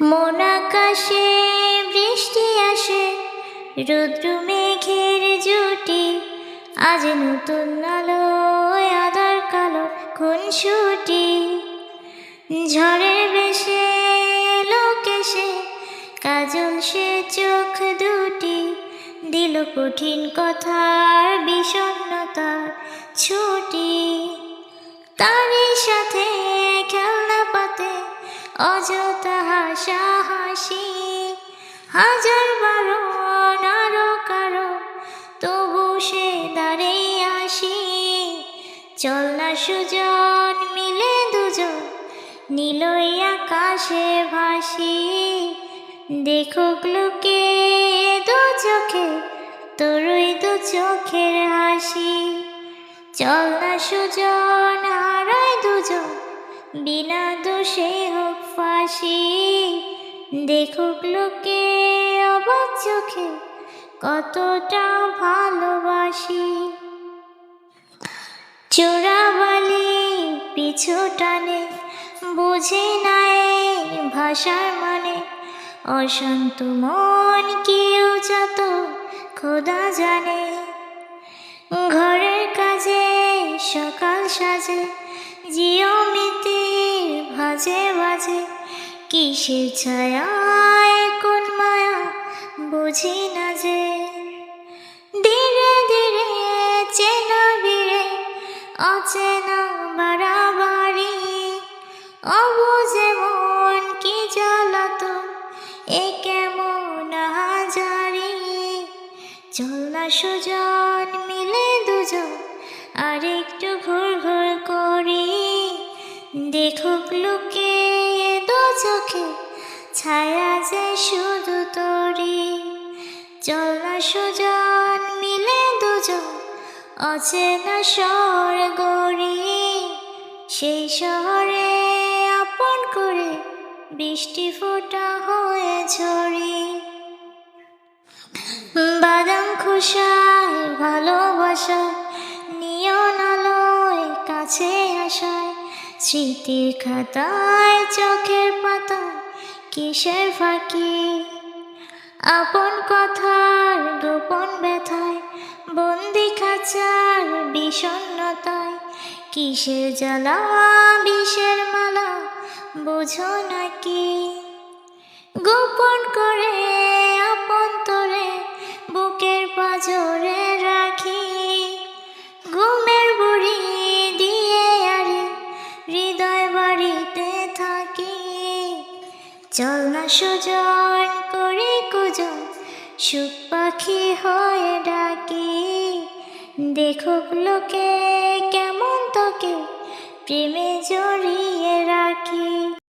মন আকাশে বৃষ্টি আসে, রুদ্র মেঘের জুটি। আজ নতুন আলোয় আধার কালো খুনসুটি। ঝড়ের বেশে লোকেশে কাজল সে চোখ দুটি। দিল কঠিন কথার বিষণ্ণতার ছুটি। হাজার বারো আরও কারও, তবু সে দাঁড়িয়ে আসি। চল না সুজন, মিলে দুজন নীলই আকাশে ভাসি। দেখুক লোকে দু চোখে, তোরই দু চোখের হাসি। চল না সুজন, হারায় দুজন, বিনা দোষে হোক ফাঁসি। দেখুক লোকে অবাক চোখে কতটা ভালোবাসি। চোরাবালি পিছু টানে, বুঝে নাই ভাষার মানে। অশান্ত মন কেউ যত খোদা জানে। ঘরের কাজে সকাল সাজে, জিও জিওমিতি ভাজে ভাজে। কিসের ছায়ায় কোন মায়া? বুঝি না যে। ধীরে ধীরে, চেনা ভিড়ে অচেনা বাড়াবাড়ি। অবুঝে মন কি জ্বালাত? এ কেমন হাজারি চল না সুজন, মিলে দুজন আর একটু ঘুর ঘুর করি। দেখুক লোকে চোখে ছায়া যে শুধু তোরি চল না সুজন মিলে দুজন, অচেনা শহর গড়ি। সেই শহরে আপন করে বৃষ্টি ফোটা হয়ে ঝরি। বাদাম খোসায় ভালোবাসায় নিয়ন আলোয় কাছে আসায় স্মৃতির খাতায় চোখের পাতা কিসের ফাঁকি? আপন কথার গোপন ব্যথায়, বন্দি খাঁচার বিষণ্ণতায় কিসের জ্বালা, বিষের মালা, বোঝো নাকি? গোপন করে, আপন তোরে, বুকের পাজরে রাখি। ঘুমের চল না করে কুজো, সুখ পাখি হয়ে ডাকি। দেখুক লোকে কেমন তোকে, প্রেমে জড়িয়ে রাখি।